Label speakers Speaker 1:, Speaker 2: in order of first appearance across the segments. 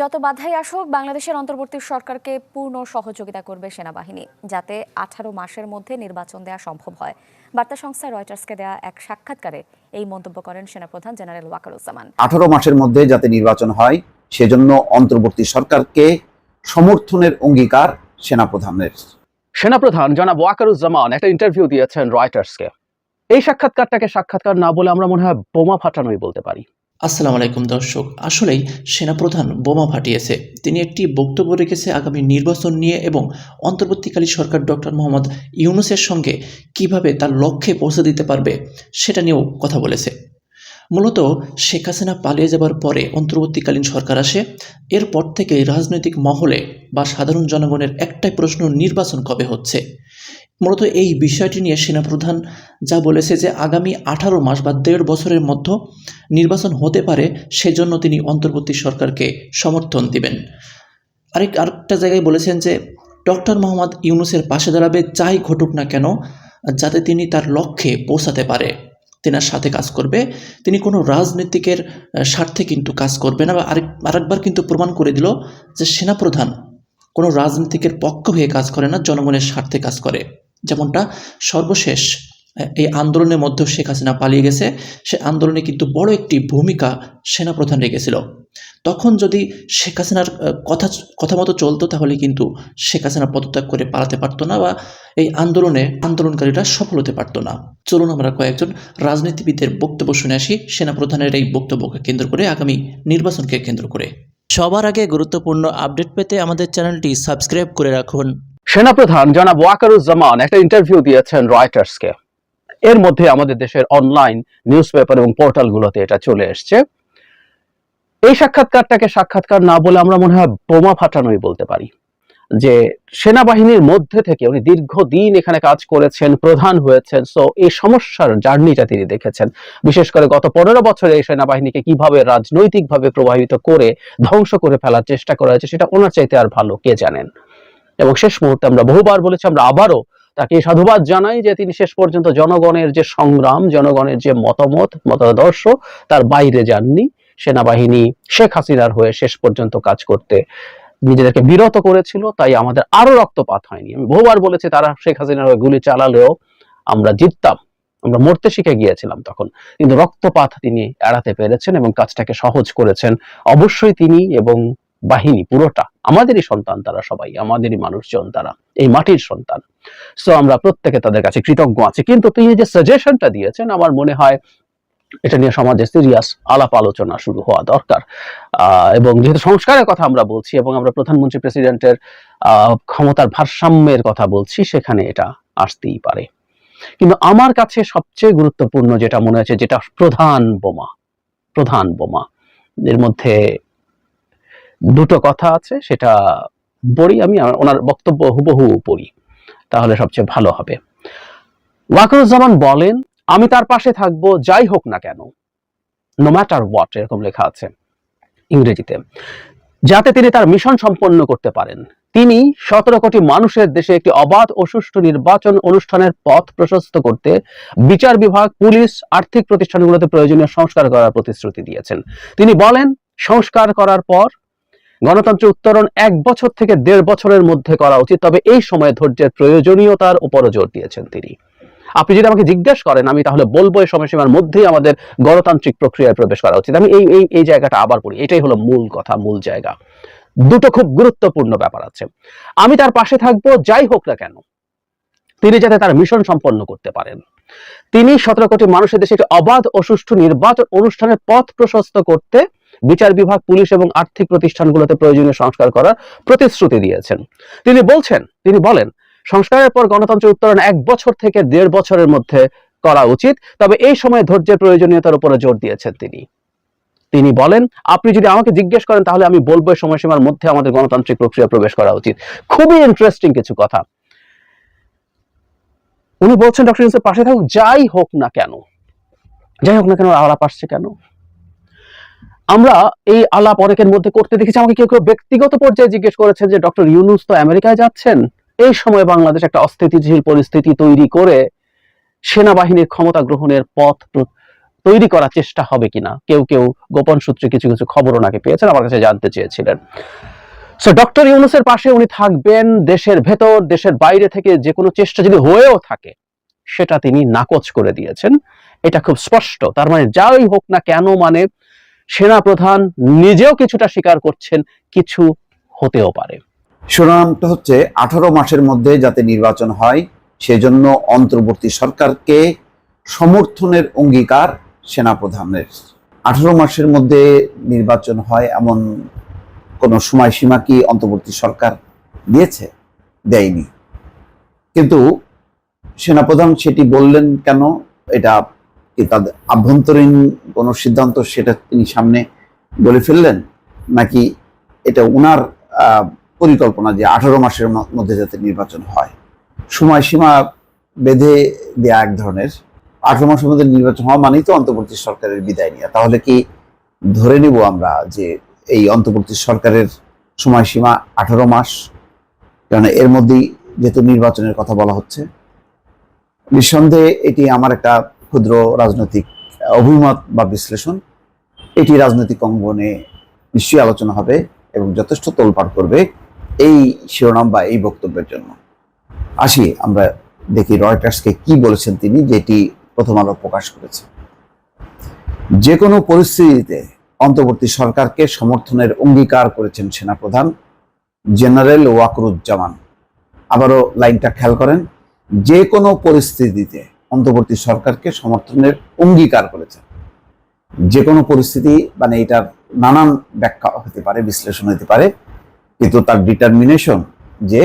Speaker 1: যত বাধাই আসুক বাংলাদেশের অন্তর্বর্তী সরকারকে পূর্ণ সহযোগিতা করবে সেনাবাহিনী যাতে আঠারো মাসের মধ্যে নির্বাচন দেওয়া সম্ভব হয়। বার্তা সংস্থা রয়টার্সকে দেয়া এক সাক্ষাৎকারে এই মন্তব্য করেন সেনাপ্রধান জেনারেল ওয়াকারুজ্জামান।
Speaker 2: আঠারো মাসের মধ্যে যাতে নির্বাচন হয় সেজন্য অন্তর্বর্তী সরকারকে সমর্থনের অঙ্গীকার সেনাপ্রধানের।
Speaker 3: সেনাপ্রধান জনাব ওয়াকারুজ্জামান একটা ইন্টারভিউ দিয়েছেন রয়টার্সকে। এই সাক্ষাৎকারটাকে সাক্ষাৎকার না বলে আমরা মনে হয় বোমা ফাটানোই বলতে পারি।
Speaker 4: আসসালামু আলাইকুম দর্শক। আসলেই সেনাপ্রধান বোমা ফাটিয়েছে। তিনি একটি বক্তব্য রেখেছে আগামী নির্বাচন নিয়ে এবং অন্তর্বর্তীকালী সরকার ডক্টর মোহাম্মদ ইউনুসের সঙ্গে কীভাবে তার লক্ষ্যে পৌঁছে দিতে পারবে সেটা নিয়েও কথা বলেছে। মূলত শেখ হাসিনা পালিয়ে যাবার পরে অন্তর্বর্তীকালীন সরকার আসে। এরপর থেকে রাজনৈতিক মহলে বা সাধারণ জনগণের একটাই প্রশ্ন, নির্বাচন কবে হচ্ছে? মূলত এই বিষয়টি নিয়ে সেনাপ্রধান যা বলেছে যে আগামী আঠারো মাস বা দেড় বছরের মধ্যে নির্বাচন হতে পারে, সেজন্য তিনি অন্তর্বর্তী সরকারকে সমর্থন দিবেন। আরেক, আরেকটা জায়গায় বলেছেন যে ডক্টর মোহাম্মদ ইউনুসের পাশে দাঁড়াবে, যাই ঘটুক না কেন, যাতে তিনি তার লক্ষ্যে পৌঁছাতে পারে। তেনার সাথে কাজ করবে। তিনি কোনো রাজনীতিকের স্বার্থে কিন্তু কাজ করবে না বা আরেক, আরেকবার কিন্তু প্রমাণ করে দিল যে সেনাপ্রধান কোনো রাজনীতিকের পক্ষ হয়ে কাজ করে না, জনগণের স্বার্থে কাজ করে। যেমনটা সর্বশেষ এই আন্দোলনের মধ্যেও শেখ হাসিনা পালিয়ে গেছে। সে আন্দোলনে কিন্তু বড় একটি ভূমিকা সেনাপ্রধান রেখেছিল। তখন যদি শেখ হাসিনার কথা কথা মতো চলতো, তাহলে কিন্তু শেখ হাসিনা পদত্যাগ করে পালাতে পারতো না বা এই আন্দোলনে আন্দোলনকারীরা সফল হতে পারতো না। চলুন আমরা কয়েকজন রাজনীতিবিদদের বক্তব্য শুনে আসি। সেনাপ্রধানের এই বক্তব্যকে কেন্দ্র করে আগামী নির্বাচনকে কেন্দ্র করে। সবার আগে গুরুত্বপূর্ণ আপডেট পেতে আমাদের চ্যানেলটি সাবস্ক্রাইব করে রাখুন।
Speaker 3: সেনাপ্রধান জনাব ওয়াকারুজ্জামান একটা ইন্টারভিউ দিয়েছেন রয়টার্সকে। এর মধ্যে আমাদের দেশের অনলাইন নিউজ পেপার এবং পোর্টালগুলোতে এটা চলে এসছে। এই সাক্ষাৎকারটাকে সাক্ষাৎকার না বলে আমরা মনে হয় বোমা ফাটানোই বলতে পারি। যে সেনাবাহিনীর মধ্যে থেকে উনি দীর্ঘদিন এখানে কাজ করেছেন, প্রধান হয়েছেন সো এই সমস্যার জার্নিটা তিনি দেখেছেন। বিশেষ করে গত পনেরো বছরে এই সেনাবাহিনীকে কীভাবে রাজনৈতিকভাবে প্রভাবিত করে ধ্বংস করে ফেলার চেষ্টা করা হয়েছে, সেটা ওনার চাইতে আর ভালো কে জানেন? এবং শেষ মুহূর্তে আমরা বহুবার বলেছি, আমরা আবারও তাকে সাধুবাদ জানাই যে তিনি শেষ পর্যন্ত জনগণের যে সংগ্রাম, জনগণের যে মতামত, মতাদর্শ, তার বাইরে যাননি। সেনাবাহিনী শেখ হাসিনার হয়ে শেষ পর্যন্ত কাজ করতে নিজেদেরকে বিরত করেছিল, তাই আমাদের আরও রক্তপাত হয়নি। আমি বহুবার বলেছি, তারা শেখ হাসিনার হয়ে গুলি চালালেও আমরা জিততাম, আমরা মরতে শিখে গিয়েছিলাম তখন। কিন্তু রক্তপাত তিনি এড়াতে পেরেছেন এবং কাজটাকে সহজ করেছেন। অবশ্যই তিনি এবং বাহিনী পুরোটা, আমাদেরই সন্তান তারা সবাই, আমাদেরই মানুষজন তারা, এই মাটির সন্তান। সো আমরা প্রত্যেকে তাদের কাছে কৃতজ্ঞ আছি। কিন্তু তিনি যে সাজেশনটা দিয়েছেন, আমার মনে হয় এটা নিয়ে সমাজে সিরিয়াস আলাপ আলোচনা শুরু হওয়া দরকার। এবং যেহেতু সংস্কারের কথা আমরা বলছি এবং আমরা প্রধানমন্ত্রী প্রেসিডেন্টের ক্ষমতার ভারসাম্যের কথা বলছি, সেখানে এটা আসতেই পারে। কিন্তু আমার কাছে সবচেয়ে গুরুত্বপূর্ণ যেটা মনে হয়েছে, যেটা প্রধান বোমা প্রধান বোমা, এর মধ্যে দুটো কথা আছে, সেটা পড়ি আমি ওনার বক্তব্য হুবহু পড়ি, তাহলে সবচেয়ে ভালো হবে। ওয়াকরুজ্জামান বলেন আমি তার পাশে থাকব, যাই হোক না কেন। নো ম্যাটার হোয়াট এরকম লেখা আছে ইংরেজিতে। যাতে তিনি তার মিশন সম্পন্ন করতে পারেন। তিনি সতেরো কোটি মানুষের দেশে একটি অবাধ ও সুষ্ঠু নির্বাচন অনুষ্ঠানের পথ প্রশস্ত করতে বিচার বিভাগ, পুলিশ, আর্থিক প্রতিষ্ঠানগুলোতে প্রয়োজনীয় সংস্কার করার প্রতিশ্রুতি দিয়েছেন। তিনি বলেন, সংস্কার করার পর গণতন্ত্র উত্তরণ এক বছর থেকে দেড় বছরের মধ্যে করা উচিত, তবে এই সময় ধৈর্যের প্রয়োজনীয়তার উপরও জোর দিয়েছেন তিনি। আপনি যদি আমাকে জিজ্ঞেস করেন, আমি তাহলে বলব এই সময়সীমার মধ্যেই আমাদের গণতান্ত্রিক প্রক্রিয়ায় প্রবেশ করা উচিত। আমি এই এই এই জায়গাটা আবার পড়ি এটাই হলো মূল কথা, মূল জায়গা। দুটো খুব গুরুত্বপূর্ণ ব্যাপার আছে। আমি তার পাশে থাকব, যাই হোক না কেন, তিনি যাতে তার মিশন সম্পন্ন করতে পারেন। তিনি সতেরো কোটি মানুষের দেশে একটি অবাধ ও সুষ্ঠু নির্বাচন অনুষ্ঠানের পথ প্রশস্ত করতে বিচার বিভাগ, পুলিশ এবং আর্থিক প্রতিষ্ঠানগুলোতে প্রয়োজনীয় সংস্কার করার প্রতিশ্রুতি দিয়েছেন। তিনি বলছেন, তিনি বলেন সংস্কারের পর গণতন্ত্র উত্তরণ এক বছর থেকে দেড় বছরের মধ্যে করা উচিত। তবে এই সময় ধৈর্যের প্রয়োজনীয়তার উপরে জোর দিয়েছেন তিনি। তিনি বলেন, আপনি যদি আমাকে জিজ্ঞেস করেন, তাহলে আমি বলব সময়সীমার মধ্যে আমাদের গণতান্ত্রিক প্রক্রিয়া প্রবেশ করা উচিত। খুবই ইন্টারেস্টিং কিছু কথা। উনি বলছেন, ডক্টর ইউনুসের পাশে থাকুক, যাই হোক না কেন। যাই হোক না কেন, আলাপ আসছে কেন? আমরা এই আলাপ অনেকের মধ্যে করতে দেখেছি। আমাকে কেউ কেউ ব্যক্তিগত পর্যায়ে জিজ্ঞেস করেছেন যে, ডক্টর ইউনুস তো আমেরিকায় যাচ্ছেন? এই সময় বাংলাদেশ একটা অস্থিতিশীল পরিস্থিতি তৈরি করে সেনাবাহিনীর ক্ষমতা গ্রহণের পথ তৈরি করার চেষ্টা হবে কিনা? কেউ কেউ গোপন সূত্রে কিছু কিছু খবর ওনাকে পেয়েছেন, আমার কাছে জানতে চেয়েছিলেন। সো ডক্টর ইউনুসের পাশে উনি থাকবেন, দেশের ভেতর, দেশের বাইরে থেকে যে কোনো চেষ্টা যদি হয়েও থাকে, সেটা তিনি নাকচ করে দিয়েছেন। এটা খুব স্পষ্ট, তার মানে যাই হোক না কেন মানে সেনা প্রধান নিজেও কিছুটা স্বীকার করছেন, কিছু হতেও পারে।
Speaker 2: শিরোনামটা হচ্ছে আঠারো মাসের মধ্যে যাতে নির্বাচন হয়, সেজন্য অন্তর্বর্তী সরকারকে সমর্থনের অঙ্গীকার সেনাপ্রধানের। আঠারো মাসের মধ্যে নির্বাচন হয় এমন কোনো সময়সীমা কি অন্তর্বর্তী সরকার দিয়েছে? দেয়নি। কিন্তু সেনাপ্রধান সেটি বললেন কেন? এটা তাদের আভ্যন্তরীণ কোনো সিদ্ধান্ত সেটা তিনি সামনে বলে ফেললেন? নাকি এটা ওনার পরিকল্পনা যে আঠারো মাসের মধ্যে যাতে নির্বাচন হয়। সময়সীমা বেঁধে দেয়া এক ধরনের। আঠারো মাসের মধ্যে নির্বাচন হওয়া মানেই তো অন্তর্বর্তী সরকারের বিদায় নিয়ে। তাহলে কি ধরে নিব আমরা যে এই অন্তর্বর্তী সরকারের সময়সীমা আঠারো মাস? কারণ এর মধ্যেই যেহেতু নির্বাচনের কথা বলা হচ্ছে। নিঃসন্দেহে এটি আমার একটা ক্ষুদ্র রাজনৈতিক অভিমত বা বিশ্লেষণ। এটি রাজনৈতিক অঙ্গনে নিশ্চয়ই আলোচনা হবে এবং যথেষ্ট তোলপাড় করবে। এই শিরোনাম বা এই বক্তব্যের জন্য। আসি, আমরা দেখি রয়টার্সকে কি বলেছেন তিনি যেটি প্রথম আলো প্রকাশ করেছে। যে কোনো পরিস্থিতিতে অন্তর্বর্তী সরকারকে সমর্থনের অঙ্গীকার করেছেন সেনাপ্রধান জেনারেল ওয়াকরুজ্জামান। আবারও লাইনটা খেয়াল করেন যে কোনো পরিস্থিতিতে অন্তর্বর্তী সরকারকে সমর্থনের অঙ্গীকার করেছেন। যে কোনো পরিস্থিতি মানে এটার নানান ব্যাখ্যা হতে পারে, বিশ্লেষণ হতে পারে কিন্তু তার ডিটারমিনেশন যে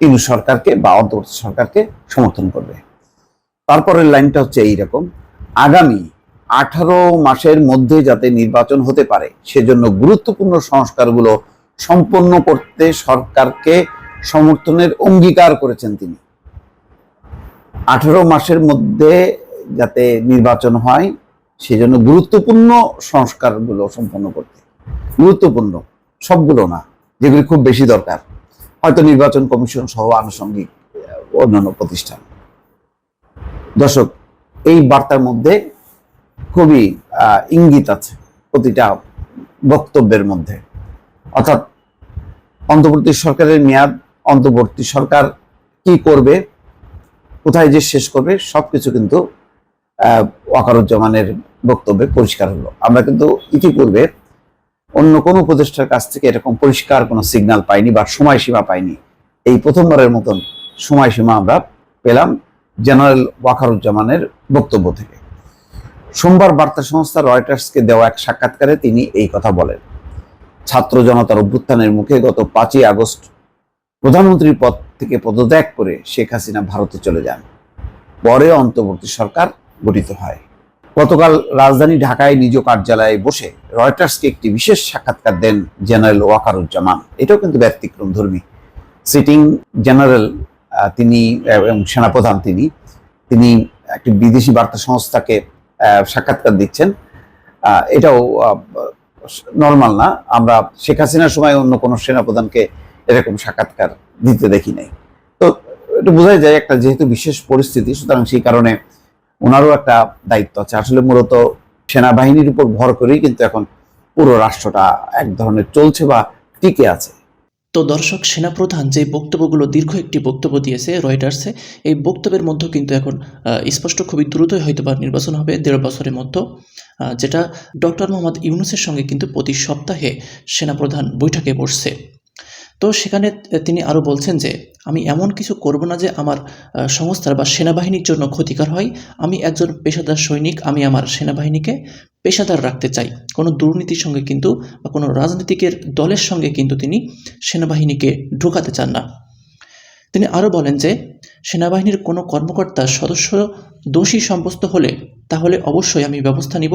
Speaker 2: ইনু সরকারকে বা অন্তর্বর্তী সরকারকে সমর্থন করবে। তারপরের লাইনটা হচ্ছে এইরকম, আগামী আঠারো মাসের মধ্যে যাতে নির্বাচন হতে পারে, সেজন্য গুরুত্বপূর্ণ সংস্কারগুলো সম্পন্ন করতে সরকারকে সমর্থনের অঙ্গীকার করেছেন তিনি। আঠারো মাসের মধ্যে যাতে নির্বাচন হয়, সেজন্য গুরুত্বপূর্ণ সংস্কারগুলো সম্পন্ন করতে। গুরুত্বপূর্ণ, সবগুলো না। যেগুলি খুব বেশি দরকার। হয়তো নির্বাচন কমিশন সহ আনুষঙ্গিক অন্যান্য প্রতিষ্ঠান। দর্শক এই বার্তার মধ্যে খুবই ইঙ্গিত আছে প্রতিটা বক্তব্যের মধ্যে। অর্থাৎ অন্তর্বর্তী সরকারের মেয়াদ অন্তর্বর্তী সরকার কি করবে কোথায় যে শেষ করবে সবকিছু কিন্তু আহ, ওয়াকারুজ্জামানের বক্তব্যে পরিষ্কার হলো। আমরা কিন্তু ইতিপূর্বে অন্য কোনো উপদেষ্টার কাছ থেকে এরকম পরিষ্কার কোনো সিগন্যাল পাইনি বা সময়সীমা পাইনি। এই প্রথমবারের মতন সময়সীমা আমরা পেলাম জেনারেল ওয়াকারুজ্জামানের বক্তব্য থেকে। সোমবার বার্তা সংস্থা রয়টার্সকে দেওয়া এক সাক্ষাৎকারে তিনি এই কথা বলেন। ছাত্র জনতার অভ্যুত্থানের মুখে গত পাঁচই আগস্ট প্রধানমন্ত্রীর পদ থেকে পদত্যাগ করে শেখ হাসিনা ভারতে চলে যান। পরে অন্তর্বর্তী সরকার গঠিত হয়। গতকাল রাজধানী ঢাকায় নিজ কার্যালয়ে বসে রয়টার্সকে একটি বিশেষ সাক্ষাৎকার দেন জেনারেল ওয়াকারুজ্জামান। এটাও কিন্তু ব্যতিক্রম ধর্মী। সিটিং জেনারেল তিনি এবং সেনাপ্রধান তিনি তিনি একটি বিদেশি বার্তা সংস্থাকে সাক্ষাৎকার দিচ্ছেন। এটাও নর্মাল না। আমরা শেখ হাসিনার সময় অন্য কোনো সেনাপ্রধানকে এরকম সাক্ষাৎকার দিতে দেখি নাই। তো এটা বোঝাই যায় একটা যেহেতু বিশেষ পরিস্থিতি, সুতরাং সেই কারণে ওনারও একটা দায়িত্ব আছে। আসলে মূলত সেনাবাহিনীর উপর ভর করেই কিন্তু এখন পুরো রাষ্ট্রটা এক ধরনের চলছে বা টিকে আছে।
Speaker 4: তো দর্শক, সেনাপ্রধান যে বক্তব্যগুলো, দীর্ঘ একটি বক্তব্য দিয়েছে রয়টার্সে, এই বক্তব্যের মধ্যে কিন্তু এখন স্পষ্ট খুবই দ্রুতই হয়তো বা নির্বাচন হবে দেড় বছরের মধ্যে যেটা ডক্টর মোহাম্মদ ইউনুসের সঙ্গে কিন্তু প্রতি সপ্তাহে সেনাপ্রধান বৈঠকে বসছে। তো সেখানে তিনি আরও বলছেন যে, আমি এমন কিছু করব না যে আমার সংস্থার বা সেনাবাহিনীর জন্য ক্ষতিকর হয়। আমি একজন পেশাদার সৈনিক। আমি আমার সেনাবাহিনীকে পেশাদার রাখতে চাই। কোনো দুর্নীতির সঙ্গে কিন্তু বা কোনো রাজনীতিকের দলের সঙ্গে কিন্তু তিনি সেনাবাহিনীকে ঢোকাতে চান না। তিনি আরও বলেন যে, সেনাবাহিনীর কোনো কর্মকর্তা সদস্য দোষী সাব্যস্ত হলে তাহলে অবশ্যই আমি ব্যবস্থা নিব।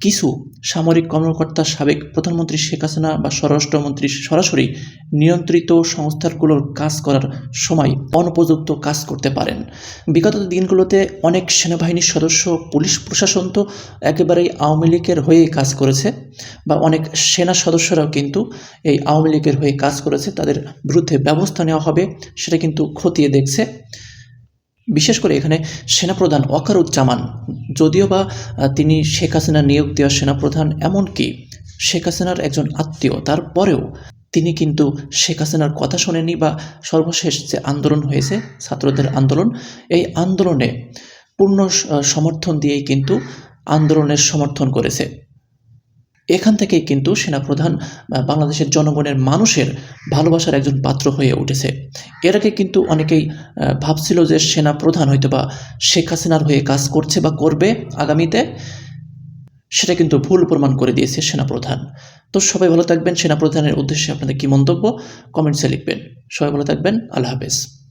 Speaker 4: কিছু সামরিক কর্মকর্তা সাবেক প্রধানমন্ত্রী শেখ হাসিনা বা স্বরাষ্ট্রমন্ত্রী সরাসরি নিয়ন্ত্রিত সংস্থাগুলোর কাজ করার সময় অনুপযুক্ত কাজ করতে পারেন। বিগত দিনগুলোতে অনেক সেনাবাহিনীর সদস্য, পুলিশ প্রশাসন তো একেবারেই আওয়ামী লীগের হয়ে কাজ করেছে বা অনেক সেনা সদস্যরাও কিন্তু এই আওয়ামী লীগের হয়ে কাজ করেছে। তাদের বিরুদ্ধে ব্যবস্থা নেওয়া হবে, সেটা কিন্তু খতিয়ে দেখছে। বিশেষ করে এখানে সেনাপ্রধান ওয়াকারুজ্জামান, যদিও বা তিনি শেখ হাসিনা নিয়োগ দেওয়া সেনাপ্রধান, এমনকি শেখ হাসিনার একজন আত্মীয়, তারপরেও তিনি কিন্তু শেখ হাসিনার কথা শোনেনি বা সর্বশেষ যে আন্দোলন হয়েছে, ছাত্রদের আন্দোলন, এই আন্দোলনে পূর্ণ সমর্থন দিয়েই কিন্তু আন্দোলনের সমর্থন করেছে। এখান থেকে কিন্তু সেনাপ্রধান বাংলাদেশের জনগণের মানুষের ভালোবাসার একজন পাত্র হয়ে উঠেছে। এর আগে কিন্তু অনেকেই ভাবছিল যে সেনাপ্রধান হয়তো বা শেখ হাসিনার হয়ে কাজ করছে বা করবে আগামীতে। সেটা কিন্তু ভুল প্রমাণ করে দিয়েছে সেনাপ্রধান। তো সবাই ভালো থাকবেন। সেনাপ্রধানের উদ্দেশ্যে আপনাদের কি মন্তব্য? কমেন্টসে লিখবেন। সবাই ভালো থাকবেন। আল্লাহ হাফেজ।